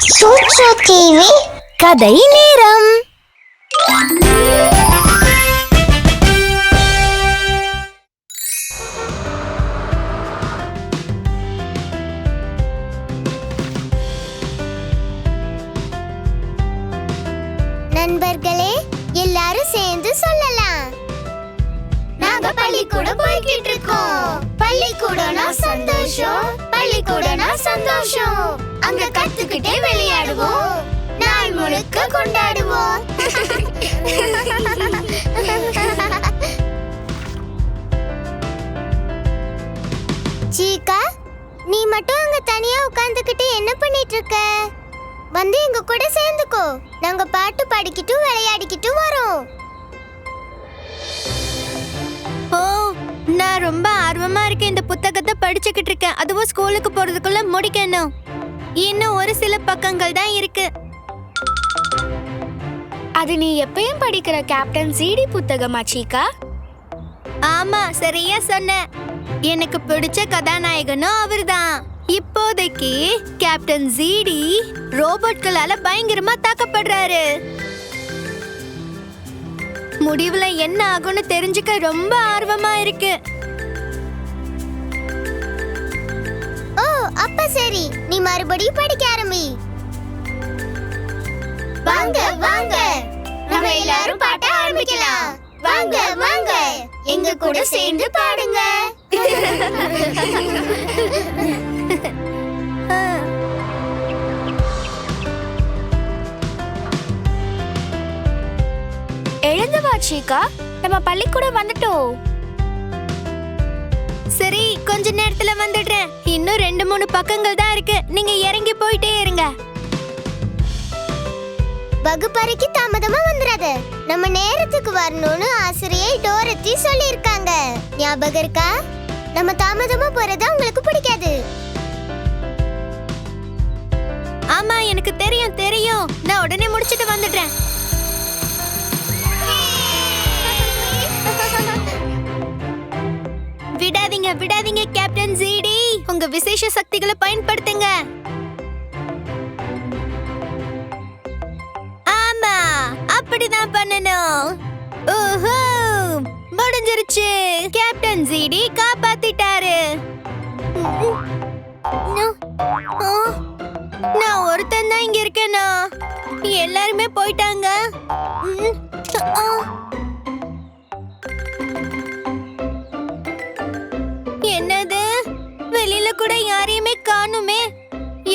சூட்சு TV கதை நேரம். பள்ளிக்கூடம் போய்கிட்டு இருக்கோம் பள்ளிக்கூடம்னா சந்தோஷம் பள்ளிக்கூடம்னா சந்தோஷம். அங்க கத்துக்கிட்டே விளையாடுவோம். நாள் முழுக்க கொண்டாடுவோம். சீக்கா நீ மட்டும் அங்க தனியா உட்கார்ந்துகிட்டு என்ன பண்ணிட்டு இருக்க வந்து எங்க கூட சேர்ந்துக்கோ. நாங்க பாட்டு பாடிக்கிட்டும் விளையாடிக்கிட்டும் வரோம். ஓ நான் ரொம்ப ஆர்வமா இருக்கேன் இந்த புத்தகத்தை படிச்சுக்கிட்டு இருக்கேன். அதுவும் ஸ்கூலுக்கு போறதுக்குள்ள முடிக்கணும். இன்னும் ஒரு சில பக்கங்கள் தான் இருக்கு. அது நீ எப்பயும் படிக்கிற கேப்டன் சிடி புத்தகமா சீக்கா ஆமா சரியா சொன்ன. எனக்கு பிடிச்ச கதாநாயகனும் அவர்தான். இப்போதைக்கு கேப்டன் ஜீடி ரோபோட்களால பயங்கரமா தாக்கப்படுறாரு. முடிவுல என்ன ஆகும்னு தெரிஞ்சுக்க ரொம்ப ஆர்வமா இருக்கு. ஓ அப்ப சரி. நீ மறுபடியும் படிக்க ஆரம்பி. வாங்க வாங்க. நம்ம எல்லாரும் பாட்ட ஆரம்பிக்கலாம். வாங்க வாங்க. எங்க கூட சேர்ந்து பாடுங்க. எழுந்து வா சீக்கா நம்ம பள்ளிக்கூடம் வந்துட்டோம். சரி கொஞ்ச நேரத்துல வந்துடுறேன். இன்னும் ரெண்டு மூணு பக்கங்கள் தான் இருக்கு. நீங்க இறங்கி போயிட்டே இருங்க. வகுப்பறைக்கு தாமதமா வந்துடாத நம்ம நேரத்துக்கு வரணும்னு ஆசிரியை டோரத்தி சொல்லியிருக்காங்க. ஞாபகம் இருக்கா? நம்ம தாமதமா போறது உங்களுக்கு பிடிக்காது. ஆமா எனக்கு தெரியும் தெரியும். நான் உடனே முடிச்சிட்டு வந்துடுறேன். விடாதீங்க விடாதீங்க கேப்டன் ஜிடி உங்க விசேஷ சக்திகளை பயன்படுத்துங்க. ஆமா அப்படிதான் பண்ணணும். ஓஹோ முடிஞ்சிருச்சு. கேப்டன் ஜிடி காப்பாத்திட்டாரு. நான் ஒருத்தன் தான் இங்க இருக்கேனா. எல்லாருமே போயிட்டாங்க. கூட யாரையுமே காணுமே.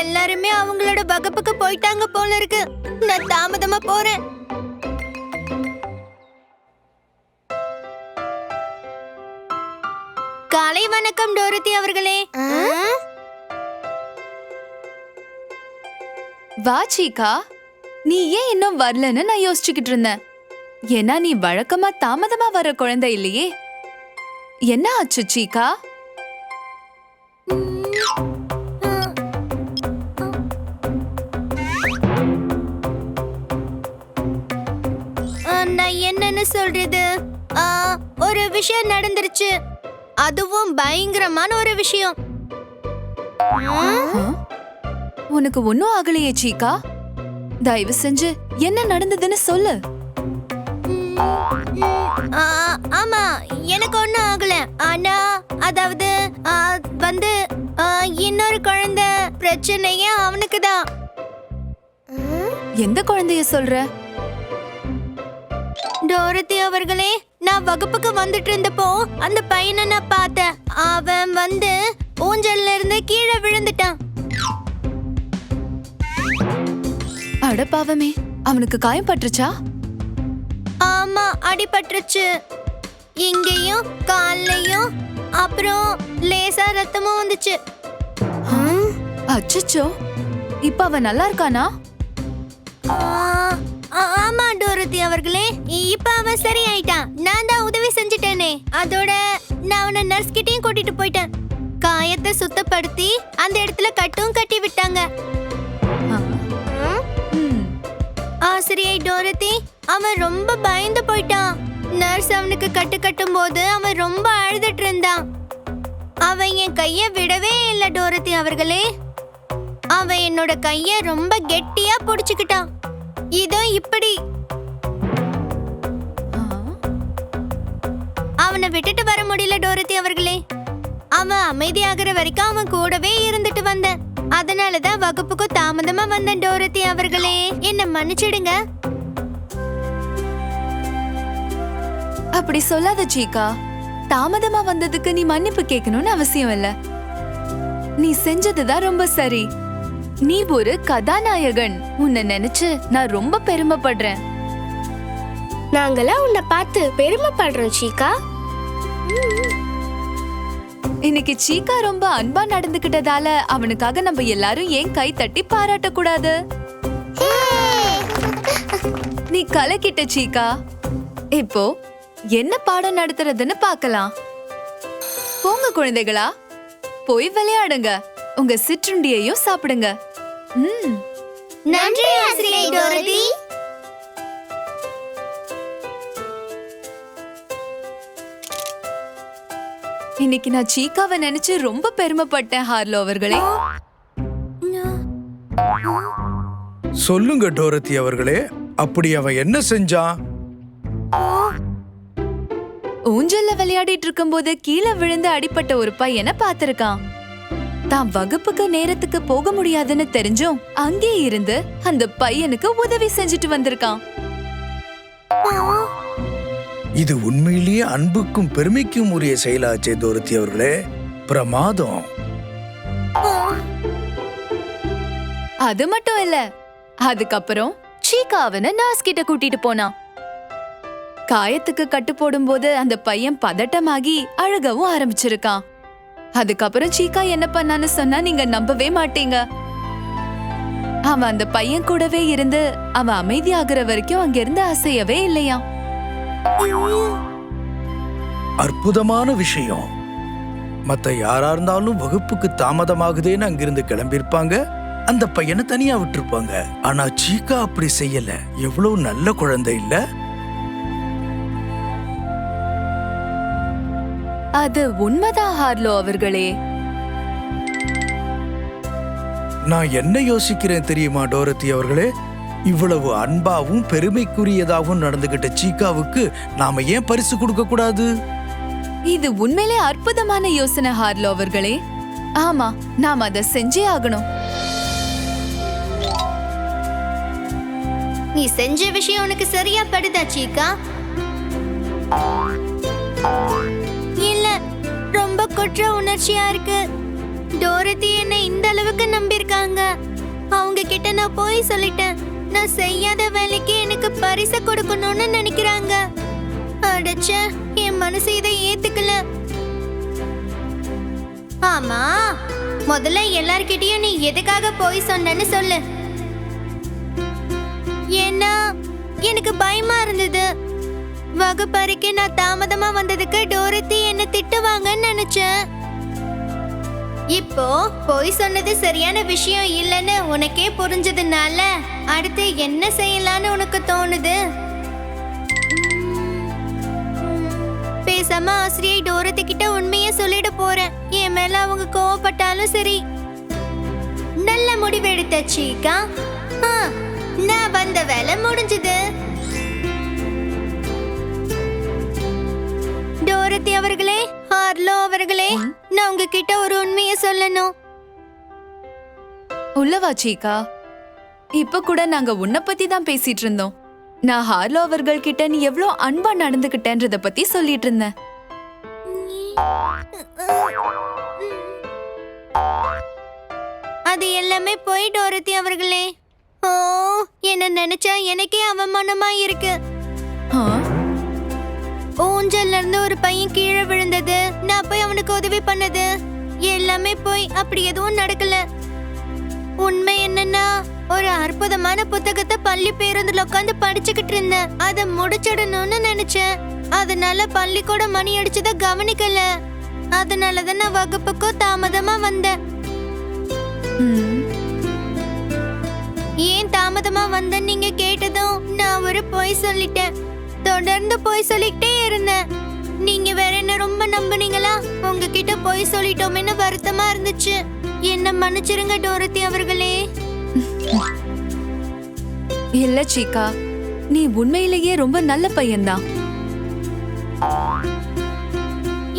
எல்லாருமே அவங்களோட வகுப்புக்கு போயிட்டாங்க போல இருக்கு. நான் தாமதமா போறேன். காலை வணக்கம் டோரதி அவர்களே? வா சீக்கா நீ ஏன் இன்னும் வரலன்னு நான் யோசிச்சுக்கிட்டு இருந்தேன். ஏன்னா நீ வழக்கமா தாமதமா வர குழந்தை இல்லையே. என்ன ஆச்சு சீக்கா சொல்றது? ஒரு விஷயம் நடந்துருச்சு. அதுவும் பயங்கரமான ஒரு விஷயம்? உனக்கு ஒன்னும் ஆகலையே சீக்கா தயவு செஞ்சு என்ன நடந்ததுன்னு சொல்லு. ஆமா எனக்கு ஒண்ணும் ஆகல. ஆனா அதாவது வந்து இன்னொரு குழந்தை பிரச்சனையே அவனுக்கு தான் எந்த குழந்தைய சொல்ற? டோரதி அவர்களே நான் வகுப்புக்கு வந்துட்டு இருந்தப்போ அந்த பையனை நான் பார்த்தேன். அவன் வந்து ஊஞ்சல்ல இருந்து கீழே விழுந்துட்டான். அட பாவமே அவனுக்கு காயம் பட்டுருச்சா? ஆமா அடிபட்டுருச்சு. இங்கேயும் கால்லையும் அப்புறம் லேசா ரத்தமும் வந்துச்சு. அச்சச்சோ. இப்ப அவன் நல்லா இருக்கானா? ஆமா டோரதி அவர்களே. இப்ப அவன் சரி ஆயிட்டான் நான் தான் உதவி செஞ்சுட்டேனே. அதோட நான் அவனை நர்ஸ் கிட்டயும் கூட்டிட்டு போயிட்டேன். காயத்தை சுத்தப்படுத்தி அந்த இடத்துல கட்டும் கட்டி விட்டாங்க. ஆசிரியை டோரதி அவன் ரொம்ப பயந்து போயிட்டான். நர்ஸ் அவனுக்கு கட்டு கட்டும் போது அவன் ரொம்ப அழுதுட்டு இருந்தான். அவன் என் கைய விடவே இல்லை டோரதி அவர்களே. அவன் என்னோட கைய ரொம்ப கெட்டியா புடிச்சுக்கிட்டான். இதோ இப்படி. அவனை விட்டுட்டு வர முடியல டோரத்தி அவர்களே. அவன் அமைதியாகிற வரைக்கும் அவன் கூடவே இருந்துட்டு வந்தேன். அதனாலதான் வகுப்புக்கு தாமதமா வந்தேன் டோரத்தி அவர்களே. என்ன மன்னிச்சிடுங்க. அப்படி சொல்லாத சீக்கா தாமதமா வந்ததுக்கு நீ மன்னிப்பு கேட்கணும்னு அவசியம் இல்ல. நீ செஞ்சதுதான் ரொம்ப சரி. நீ ஒரு கதாநாயகன். உன்னை நினைச்சு நான் ரொம்ப பெருமைப்படுறேன். நாங்களாம் உன்னை பார்த்து பெருமைப்படுறோம் சீக்கா இன்னைக்கு சீக்கா ரொம்ப அன்பா நடந்துகிட்டதால அவனுக்காக நம்ம எல்லாரும் ஏன் கை தட்டி பாராட்ட கூடாது நீ கலக்கிட்ட சீக்கா இப்போ என்ன பாடம் நடத்துறதுன்னு பார்க்கலாம். போங்க குழந்தைகளா. போய் விளையாடுங்க. உங்க சிற்றுண்டியையும் சாப்பிடுங்க. ம். நன்றி ஆசிரியை டோரதி. இன்னைக்கு நான் சீக்காவை நினைச்சு ரொம்ப பெருமைப்பட்டேன் ஹார்லோ அவர்களே. சொல்லுங்க டோரத்தி அவர்களே அப்படி அவன் என்ன செஞ்சான்? ஊஞ்சல்ல விளையாடிட்டு இருக்கும்போது கீழே விழுந்து அடிபட்ட ஒரு பையனை பார்த்திருக்கான். தான் வகுப்புக்கு நேரத்துக்கு போக முடியாதுன்னு தெரிஞ்சும் அங்கே இருந்து அந்த பையனுக்கு உதவி செஞ்சுட்டு வந்திருக்கான். இது உண்மையிலேயே அன்புக்கும் பெருமைக்கும் உரிய செயலாச்சே டோரத்தி அவர்களே. பிரமாதம். அது மட்டும் இல்ல அதுக்கப்புறம் சீக்கா அவனை நாஸ் கிட்ட கூட்டிட்டு போனான். காயத்துக்கு கட்டு போடும்போது அந்த பையன் பதட்டமாகி அழுகவும் ஆரம்பிச்சிருக்கான். அதுக்கப்புறம் சீக்கா என்ன பண்ணான்னு சொன்னா நீங்க நம்பவே மாட்டீங்க. அவன் அந்த பையன் கூடவே இருந்து அவன் அமைதியாகிற வரைக்கும் அங்கிருந்து அசையவே இல்லையா அற்புதமான விஷயம். மத்த யாரா இருந்தாலும் வகுப்புக்கு தாமதமாகுதேன்னு அங்கிருந்து கிளம்பியிருப்பாங்க. அந்த பையனை தனியா விட்டுருப்பாங்க. ஆனா சீக்கா அப்படி செய்யல. எவ்வளவு நல்ல குழந்தை இல்லை. அது உண்மைதான் ஹார்லோ அவர்களே? நான் என்ன யோசிக்கிறேன் தெரியுமா டோரத்தி அவர்களே? இவ்வளவு அன்பாவும் பெருமைக்குரியதாகவும் நடந்துகிட்ட சீக்காவுக்கு நாம ஏன் பரிசு கொடுக்க கூடாது? இது உண்மையிலே அற்புதமான யோசனை ஹார்லோ அவர்களே. ஆமா நாம் அதை செஞ்சே ஆகணும். நீ செஞ்ச விஷயம் உனக்கு சரியா படுதா சீக்கா? குற்ற உணர்ச்சியா இருக்கு. டோரதி என்னை இந்த அளவுக்கு நம்பியிருக்காங்க. அவங்க கிட்ட நான் போய் சொல்லிட்டேன். நான் செய்யாத வேலைக்கு எனக்கு பரிசு கொடுக்கணும்னு நினைக்கிறாங்க. அடச்ச என் மனசு இதை ஏத்துக்கல. ஆமா முதல்ல எல்லார்கிட்டயும் நீ எதுக்காக போய் சொன்னேன்னு சொல்லு. ஏன்னா எனக்கு பயமா இருந்தது. வகுப்பறைக்கு நான் தாமதமா வந்ததுக்கு டோரத்தி என்ன திட்டுவாங்கன்னு நினைச்சேன். இப்போ பொய் சொன்னது சரியான விஷயம் இல்லைன்னு உனக்கே புரிஞ்சதுனால அடுத்து என்ன செய்யலான்னு உனக்கு தோணுது? பேசாம ஆசிரியை டோரத்தி கிட்ட உண்மையை சொல்லிட போறேன். என் மேல அவங்க கோவப்பட்டாலும் சரி. நல்ல முடிவெடுத்த சீக்கா ஆ, நான் வந்த வேலை முடிஞ்சது. டோரத்தி அவர்களே ஹார்லோ அவர்களே நான் உங்ககிட்ட ஒரு உண்மையை சொல்லணும். உள்ளவா சீக்கா இப்ப கூட நாங்க உன்னை பத்தி தான் பேசிட்டு இருந்தோம். நான் ஹார்லோ அவர்கள் கிட்ட நீ எவ்ளோ அன்பா நடந்துகிட்டேன்றத பத்தி சொல்லிட்டு இருந்தேன். அது எல்லாமே போய் டோரத்தி அவர்களே. ஓ என்ன நினைச்சா எனக்கே அவமானமா இருக்கு ஆ? ஊஞ்சல்ல இருந்து ஒரு பையன் கீழே விழுந்தது. நான் போய் அவனுக்கு உதவி பண்ணது. எல்லாமே போய் அப்படி எதுவும் நடக்கல. உண்மை என்னன்னா ஒரு அற்புதமான புத்தகத்தை பள்ளி பேருந்துல உட்காந்து படிச்சுக்கிட்டு இருந்தேன். அதை முடிச்சிடணும்னு நினைச்சேன். அதனால பள்ளிக்கூட மணி அடிச்சத கவனிக்கல. அதனாலதான் நான் வகுப்புக்கும் தாமதமா வந்தேன். ஏன் தாமதமா வந்தேன்னு நீங்க கேட்டதும் நான் ஒரு பொய் சொல்லிட்டேன். தொடர்ந்து பொய் சொல்லிக்கிட்டே இருந்தேன். நீங்க வேற என்ன ரொம்ப நம்புனீங்களா? உங்ககிட்ட பொய் சொல்லிட்டோமேன்னு வருத்தமா இருந்துச்சு. என்ன மன்னிச்சிருங்க டோரத்தி அவர்களே. இல்ல சீக்கா நீ உண்மையிலேயே ரொம்ப நல்ல பையன்தான்.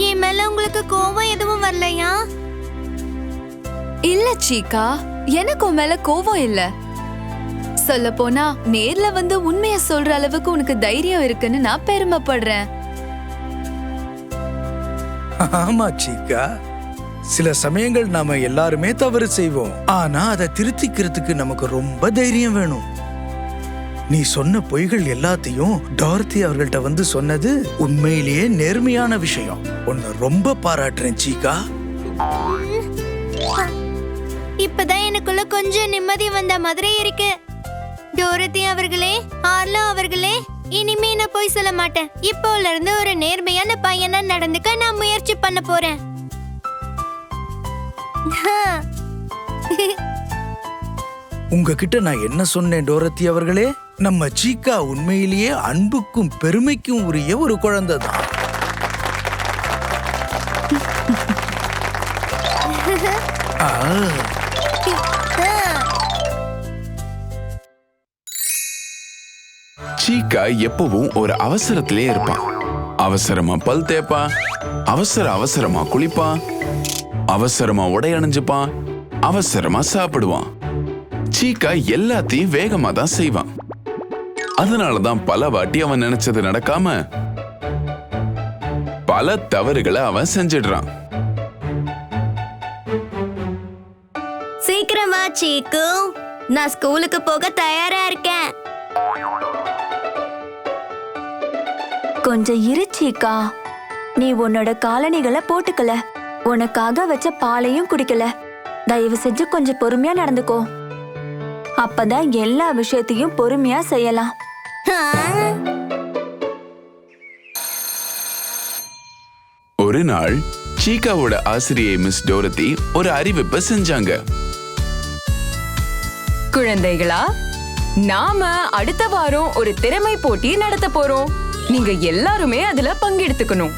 என் மேல உங்களுக்கு கோவம் எதுவும் வரலையா? இல்ல சீக்கா எனக்கு உன் மேல கோவம் இல்ல. சொல்ல போனா நேர்ல வந்து உண்மைய சொல்ற அளவுக்கு உனக்கு தைரியம் இருக்குன்னு நான் பெருமைப்படுறேன். ஆமா சீக்கா சில சமயங்கள் நாம எல்லாருமே தவறு செய்வோம். ஆனா அதை திருத்திக்கிறதுக்கு நமக்கு ரொம்ப தைரியம் வேணும். நீ சொன்ன பொய்கள் எல்லாத்தையும் டார்த்தி அவர்கள்ட்ட வந்து சொன்னது உண்மையிலேயே நேர்மையான விஷயம். உன்னை ரொம்ப பாராட்டுறேன் சீக்கா இப்பதான் எனக்குள்ள கொஞ்சம் நிம்மதி வந்த மாதிரி இருக்கு. டோரத்தி அவர்களே ஆர்லோ அவர்களே இனிமே நான் போய் சொல்ல மாட்டேன். இப்போல இருந்து ஒரு நேர்மையான பையனா நடந்துக்க நான் முயற்சி பண்ண போறேன். உங்ககிட்ட நான் என்ன சொன்னேன் டோரத்தி அவர்களே? நம்ம சீக்கா உண்மையிலேயே அன்புக்கும் பெருமைக்கும் உரிய ஒரு குழந்தை தான் சீக்கா எப்பவும் ஒரு அவசரத்திலே இருப்பான் அவசரமா பல் தேப்பா அவசர அவசரமா குளிப்பான் அவசரமா உடை அணிஞ்சுப்பான் அவசரமா சாப்பிடுவான் சீக்கா எல்லாத்தையும் வேகமா தான் செய்வான் அதனாலதான் பல வாட்டி அவன் நினைச்சது நடக்காம பல தவறுகளை அவன் செஞ்சிடுறான் சீக்கிரமா சீக்கு. நான் ஸ்கூலுக்கு போக தயாரா இருக்கேன். கொஞ்சம் இரு சீக்கா நீ உன்னோட காலணிகளை போட்டுக்கல. உனக்காக வச்ச பாலையும் குடிக்கல. தயவு செஞ்சு கொஞ்சம் பொறுமையா நடந்துக்கோ. அப்பதான் எல்லா விஷயத்தையும் பொறுமையா செய்யலாம். ஒரு நாள் சீக்காவோட ஆசிரியை மிஸ் டோரத்தி ஒரு அறிவிப்பை செஞ்சாங்க. குழந்தைகளா நாம அடுத்த வாரம் ஒரு திறமை போட்டி நடத்த போறோம். நீங்க எல்லாருமே அதுல பங்கெடுத்துக்கணும்.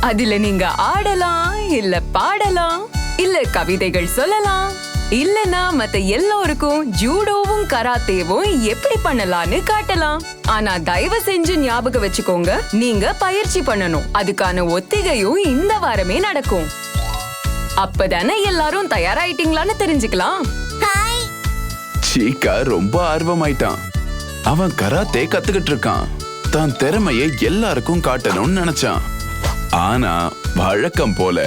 அதுல நீங்க ஆடலாம் இல்ல பாடலாம் இல்ல கவிதைகள் சொல்லலாம் இல்லனா மத்த எல்லோருக்கும் ஜூடோவும் கராத்தேவும் எப்படி பண்ணலாம்னு காட்டலாம். ஆனா தயவு செஞ்சு ஞாபகம் வச்சுக்கோங்க நீங்க பயிற்சி பண்ணணும். அதுக்கான ஒத்திகையும் இந்த வாரமே நடக்கும். அப்பதானே எல்லாரும் தயாராயிட்டீங்களான்னு தெரிஞ்சுக்கலாம். சீக்கா ரொம்ப ஆர்வமாயிட்டான். அவன் கராத்தே கத்துக்கிட்டு இருக்கான். தான் திறமையை எல்லாருக்கும் காட்டணும்னு நினைச்சான். ஆனா வழக்கம் போல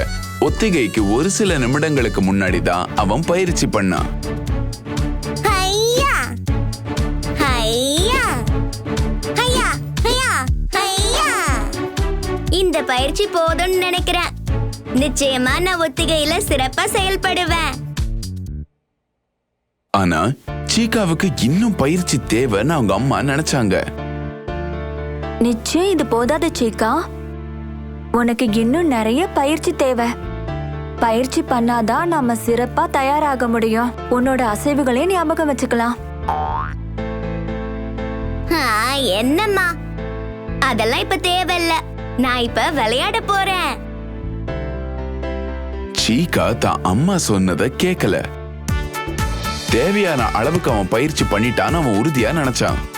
ஒத்திகைக்கு ஒரு சில நிமிடங்களுக்கு முன்னாடி தான் அவன் பயிற்சி பண்ணான். இந்த பயிற்சி போதும்னு நினைக்கிறேன். நிச்சயமா நான் ஒத்திகையில சிறப்பா செயல்படுவேன். ஆனா சீக்காவுக்கு இன்னும் பயிற்சி தேவைன்னு அவங்க அம்மா நினைச்சாங்க. நிச்சயம் இது போதாது சீக்கா உனக்கு இன்னும் நிறைய பயிற்சி தேவை. பயிற்சி பண்ணாதான் நாம சிறப்பா தயாராக முடியும். உன்னோட அசைவுகளையும் ஞாபகம் வச்சுக்கலாம். ஆ, என்னம்மா? அதெல்லாம் இப்ப தேவையில்ல. நான் இப்ப விளையாட போறேன். சீக்கா தான் அம்மா சொன்னதை கேட்கல தேவையான அளவுக்கு அவன் பயிற்சி பண்ணிட்டான்னு அவன் உறுதியா நினைச்சான்.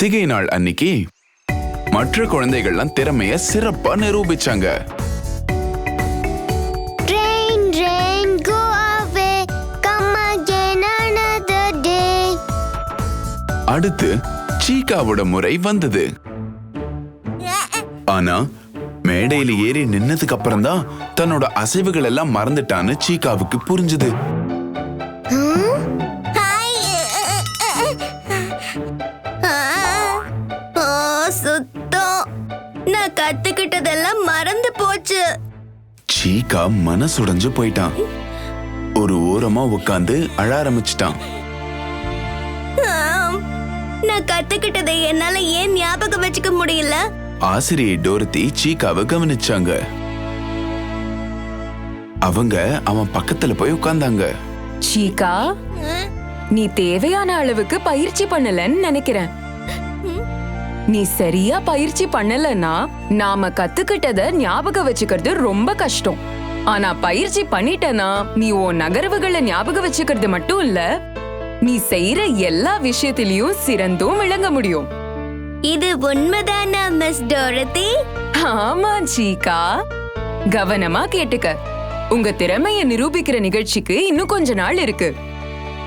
ஒத்திகை நாள் அன்னைக்கு மற்ற குழந்தைகள்லாம் திறமைய சிறப்பா நிரூபிச்சாங்க. அடுத்து சீக்காவோட முறை வந்தது. ஆனா மேடையில ஏறி நின்னதுக்கு அப்புறம் தான் தன்னோட அசைவுகள் எல்லாம் மறந்துட்டான்னு சீக்காவுக்கு புரிஞ்சுது. சீக்கா மனசுடைஞ்சு போயிட்டான். ஒரு ஓரமா உட்காந்து அழ ஆரம்பிச்சிட்டான். நான் கத்துக்கிட்டதை என்னால ஏன் ஞாபகம் வச்சுக்க முடியல? ஆசிரியை டோரத்தி சீக்காவை கவனிச்சாங்க. அவங்க அவன் பக்கத்துல போய் உட்கார்ந்தாங்க சீகா நீ தேவையான அளவுக்கு பயிற்சி பண்ணலன்னு நினைக்கிறேன். நீ சரியா பயிற்சி பண்ணலன்னா நாம கத்துக்கிட்டத ஞாபகம் வச்சுக்கிறது ரொம்ப கஷ்டம். ஆனா பயிற்சி பண்ணிட்டனா நீ உன் நகர்வுகளை ஞாபகம் வச்சுக்கிறது மட்டும் இல்ல நீ செய்யற எல்லா விஷயத்திலயும் சிறந்தும் விளங்க முடியும். இது உண்மைதானா மிஸ் டோரதி ஆமா சீகா. கவனமா கேட்டுக்க. உங்க திறமைய நிரூபிக்கிற நிகழ்ச்சிக்கு இன்னும் கொஞ்ச நாள் இருக்கு.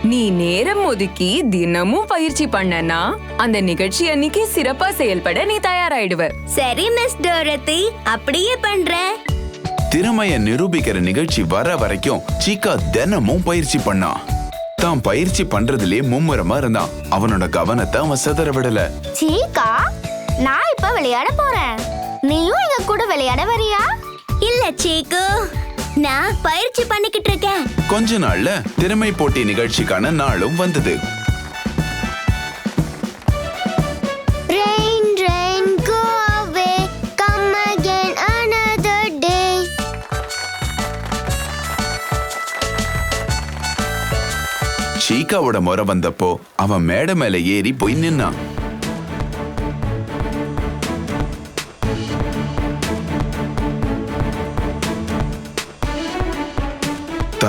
நீ நேரம் ஒதுக்கி தினமும் பயிற்சி பண்ணனா அந்த நிகழ்ச்சி அன்னைக்கு சிறப்பா செயல்பட நீ தயாராயிடுவ. சரி மிஸ் டோரதி அப்படியே பண்றேன் திறமைய நிரூபிக்கிற நிகழ்ச்சி வர வரைக்கும் சீக்கா தினமும் பயிற்சி பண்ணான் தான் பயிற்சி பண்றதுலயே மும்முரமா இருந்தான். அவனோட கவனத்தை அவன் சிதற விடல. சீக்கா நான் இப்ப விளையாட போறேன். நீயும் எங்க கூட விளையாட வரியா? இல்ல சீக்கு. நான் பயிற்சி பண்ணிக்கிட்டு இருக்கேன். கொஞ்ச நாள்ல திறமை போட்டி நிகழ்ச்சிக்கான நாளும் வந்தது Rain, rain, go away. Come again another day. சீக்காவோட முறை வந்தப்போ அவன் மேடை மேல ஏறி போய் நின்னான்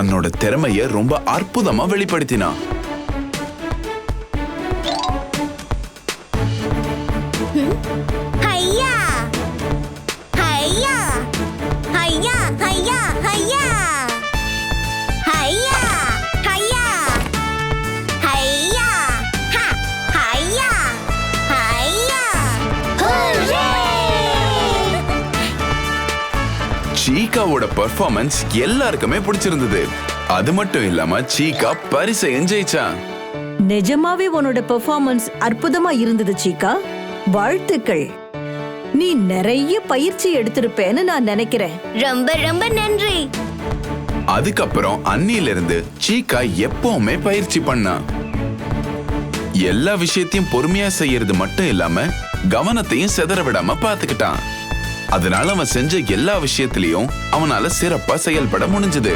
தன்னோட திறமைய ரொம்ப அற்புதமா வெளிப்படுத்தினான் ஐயா ஐயா ஐயா ஐயா ஐயா சீக்காவோட பெர்ஃபார்மன்ஸ் எல்லாருக்குமே பிடிச்சிருந்தது. அது மட்டும் இல்லாம சீக்கா பரிசையும் ஜெயிச்சான். நிஜமாவே உன்னோட பெர்ஃபார்மன்ஸ் அற்புதமா இருந்தது சீக்கா வாழ்த்துக்கள். நீ நிறைய பயிற்சி எடுத்திருப்பேன்னு நான் நினைக்கிறேன். ரொம்ப ரொம்ப நன்றி. அதுக்கப்புறம் அன்னியில இருந்து சீக்கா எப்பவுமே பயிற்சி பண்ணான் எல்லா விஷயத்தையும் பொறுமையா செய்யறது மட்டும் இல்லாம கவனத்தையும் சிதற விடாம பாத்துக்கிட்டான். அதனால அவன் செஞ்ச எல்லா விஷயத்திலையும் அவனால சிறப்பா செயல்பட முடிஞ்சது.